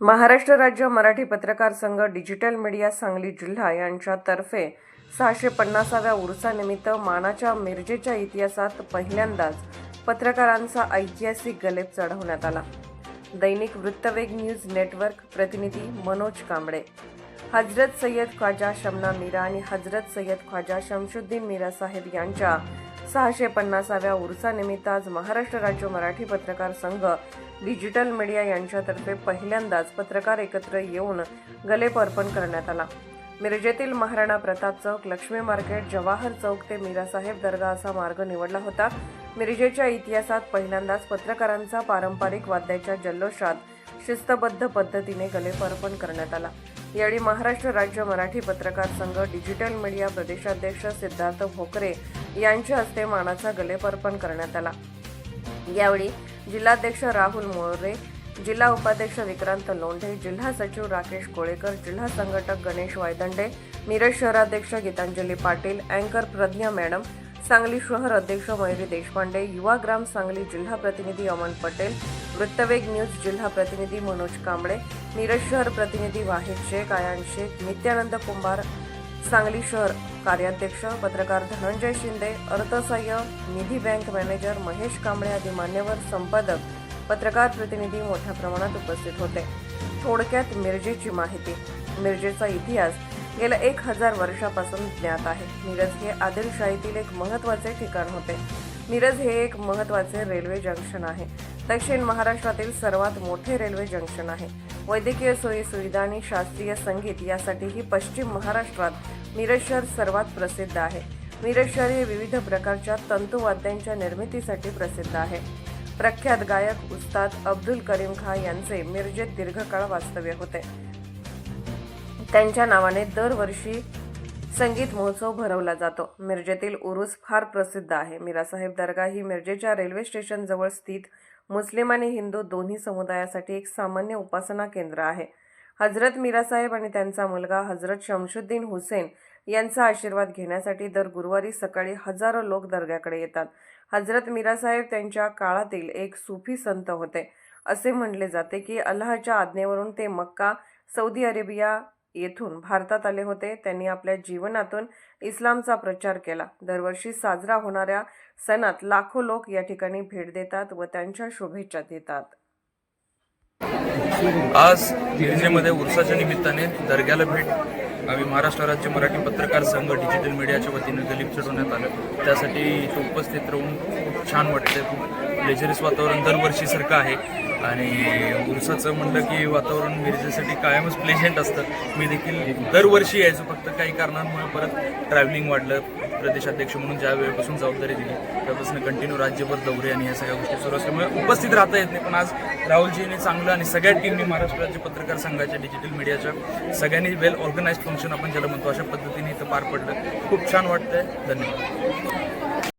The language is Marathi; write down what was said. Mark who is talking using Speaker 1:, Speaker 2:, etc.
Speaker 1: महाराष्ट्र राज्य मराठी पत्रकार संघ डिजिटल मीडिया सांगली जिल्हा यांच्यातर्फे सहाशे पन्नासाव्या उर्सानिमित्त मानाच्या मिरजेच्या इतिहासात पहिल्यांदाच पत्रकारांचा ऐतिहासिक गलेप चढवण्यात आला. दैनिक वृत्तवेग न्यूज नेटवर्क प्रतिनिधी मनोज कांबळे. हजरत सय्यद ख्वाजा शमना मीरा आणि हजरत सय्यद ख्वाजा शमशुद्दीन मीरा साहेब यांच्या सहाशे पन्नासाव्या उर्सानिमित्त आज महाराष्ट्र राज्य मराठी पत्रकार संघ डिजिटल मीडिया यांच्यातर्फे पहिल्यांदाच पत्रकार एकत्र येऊन गलेप अर्पण करण्यात आला. मिरजेतील महाराणा प्रताप चौक लक्ष्मी मार्केट जवाहर चौक ते मीरासाहेब दर्गा असा मार्ग निवडला होता. मिरजेच्या इतिहासात पहिल्यांदाच पत्रकारांचा पारंपरिक वाद्याच्या जल्लोषात शिस्तबद्ध पद्धतीने गलेप अर्पण करण्यात आला. यावेळी महाराष्ट्र राज्य मराठी पत्रकार संघ डिजिटल मीडिया प्रदेशाध्यक्ष सिद्धार्थ भोकरे यांच्या हस्ते मानाचा गलेपर्पण करण्यात आला. यावेळी जिल्हाध्यक्ष राहुल मोरे जिल्हा उपाध्यक्ष विक्रांत लोंढे जिल्हा सचिव राकेश कोळेकर जिल्हा संघटक गणेश वायदंडे मिरज शहराध्यक्ष गीतांजली पाटील अँकर प्रज्ञा मॅडम सांगली शहर अध्यक्ष मयुरी देशपांडे युवा ग्राम सांगली जिल्हा प्रतिनिधी अमन पटेल वृत्तवेग न्यूज जिल्हा प्रतिनिधी मनोज कांबळे मिरज शहर प्रतिनिधी वाहिद शेख आयान शेख नित्यानंद कुंभार सांगली शहर कार्याध्यक्ष पत्रकार धनंजय शिंदे अर्थसहाय्य निधी बँक मॅनेजर महेश कांबळे आदी मान्यवर संपादक पत्रकार प्रतिनिधी मोठ्या प्रमाणात उपस्थित होते. थोडक्यात मिरजेची माहिती. मिरजेचा इतिहास. गेल्या एक हजार वर्षापासून ज्ञात आहे. मिरज हे आदिलशाहीतील एक महत्त्वाचे ठिकाण होते. मिरज हे एक महत्त्वाचे रेल्वे जंक्शन आहे. दक्षिण महाराष्ट्रातील सर्वात मोठे रेल्वे जंक्शन आहे. वैद्यकीय सोयी सुविधा आणि शास्त्रीय संगीत यासाठीही पश्चिम महाराष्ट्रात मिरज शहर सर्वात प्रसिद्ध आहे. मिरज शहर हे विविध प्रकारच्या तंतुवाद्यांच्या निर्मितीसाठी प्रसिद्ध आहे. प्रख्यात गायक उस्ताद अब्दुल करीम खान यांचे मिरजेत दीर्घकाळ वास्तव्य होते. त्यांच्या नावाने दरवर्षी संगीत महोत्सव भरवला जातो. मिरजेतील उरूस फार प्रसिद्ध आहे. मीरासाहेब दर्गा ही मिरजेच्या रेल्वे स्टेशनजवळ स्थित मुस्लिम आणि हिंदू दोन्ही समुदायासाठी एक सामान्य उपासना केंद्र आहे. हजरत मीरासाहेब आणि त्यांचा मुलगा हजरत शमशुद्दीन हुसेन यांचा आशीर्वाद घेण्यासाठी दर गुरुवारी सकाळी हजारो लोक दर्ग्याकडे येतात. हजरत मीरासाहेब त्यांच्या काळातील एक सुफी संत होते. असे म्हणले जाते की अल्लाहच्या आज्ञेवरून ते मक्का सौदी अरेबिया येथून भारतात आले होते. त्यांनी आपल्या जीवनातून इस्लामचा प्रचार केला. दरवर्षी साजरा होणाऱ्या सणात लाखो लोक या ठिकाणी भेट देतात व त्यांच्या शुभेच्छा देतात.
Speaker 2: आज गिरजेमध्ये उर्साच्या निमित्ताने दर्ग्याला भेट आम्ही महाराष्ट्र राज्य मराठी पत्रकार संघ डिजिटल मीडियाच्या वतीनं गलीप चढवण्यात आलं. त्यासाठी इथं उपस्थित राहून खूप छान वाटते खूप लेजरिस वातावरण दरवर्षीसारखं आहे. आणि उरसाचं म्हणलं की वातावरण मिरजेसाठी कायमच प्लेझेंट असतं. मी देखील दरवर्षी यायचो. फक्त काही कारणांमुळे परत ट्रॅव्हलिंग वाढलं. प्रदेशाध्यक्ष म्हणून ज्या वेळेपासून जबाबदारी दिली त्यापासून कंटिन्यू राज्यभर दौरे आणि ह्या सगळ्या गोष्टी सुरू असल्यामुळे उपस्थित राहता येत नाही. पण आज राहुलजीने चांगलं आणि सगळ्या टीमने महाराष्ट्र राज्य पत्रकार संघाच्या डिजिटल मीडियाच्या सगळ्यांनी वेल ऑर्गनाईज फंक्शन आपण ज्याला म्हणतो अशा पद्धतीने इथं पार पडलं. खूप छान वाटतंय. धन्यवाद.